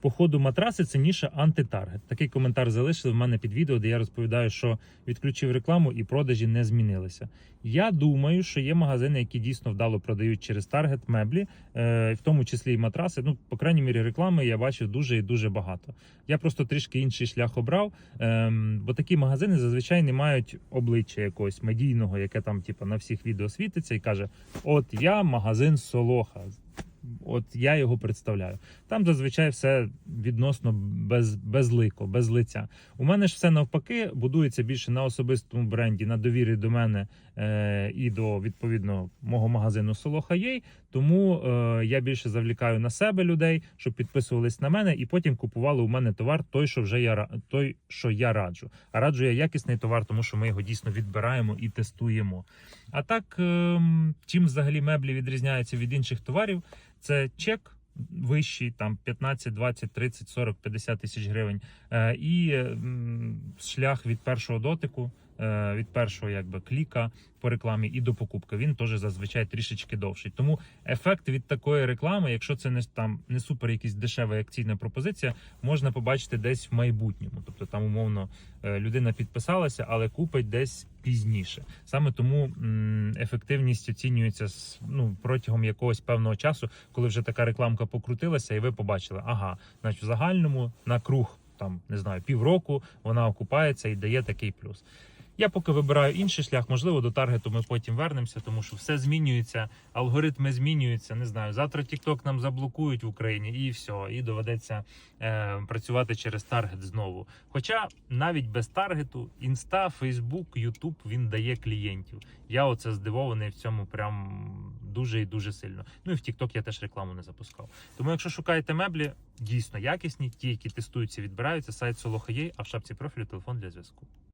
По ходу матраси цінніше антитаргет. Такий коментар залишили в мене під відео, де я розповідаю, що відключив рекламу і продажі не змінилися. Я думаю, що є магазини, які дійсно вдало продають через таргет меблі, е, в тому числі і матраси. Ну, по крайній мірі, реклами я бачив дуже і дуже багато. Я просто трішки інший шлях обрав, ем, бо такі магазини зазвичай не мають обличчя якогось медійного, яке там, типу, на всіх відео світиться і каже: От я магазин Солоха. От я його представляю. Там зазвичай все відносно без, безлико, без лиця. У мене ж все навпаки будується більше на особистому бренді, на довірі до мене е, і до відповідно мого магазину Солоха Єй. Тому е, я більше завлікаю на себе людей, щоб підписувались на мене, і потім купували у мене товар, той, що вже я той, що я раджу. А раджу я якісний товар, тому що ми його дійсно відбираємо і тестуємо. А так, ем, чим взагалі меблі відрізняються від інших товарів? Це чек вищий, там 15, 20, 30, 40, 50 тисяч гривень, е, і шлях від першого дотику, від першого якби кліка по рекламі і до покупки. Він теж зазвичай трішечки довший. Тому ефект від такої реклами, якщо це не там не супер якась дешева акційна пропозиція, можна побачити десь в майбутньому. Тобто там умовно е, людина підписалася, але купить десь пізніше. Саме тому ефективність оцінюється з- ну, протягом якогось певного часу, коли вже така рекламка покрутилася, і ви побачили, ага, значить в загальному на круг там не знаю півроку вона окупається і дає такий плюс. Я поки вибираю інший шлях, можливо, до таргету ми потім вернемося, тому що все змінюється, алгоритми змінюються. Не знаю, завтра TikTok нам заблокують в Україні, і все, і доведеться е, працювати через таргет знову. Хоча навіть без таргету інста, Фейсбук, Ютуб він дає клієнтів. Я оце здивований в цьому прям дуже і дуже сильно. Ну і в TikTok я теж рекламу не запускав. Тому, якщо шукаєте меблі, дійсно якісні, ті, які тестуються, відбираються, сайт Soloha.ua, а в шапці профілю телефон для зв'язку.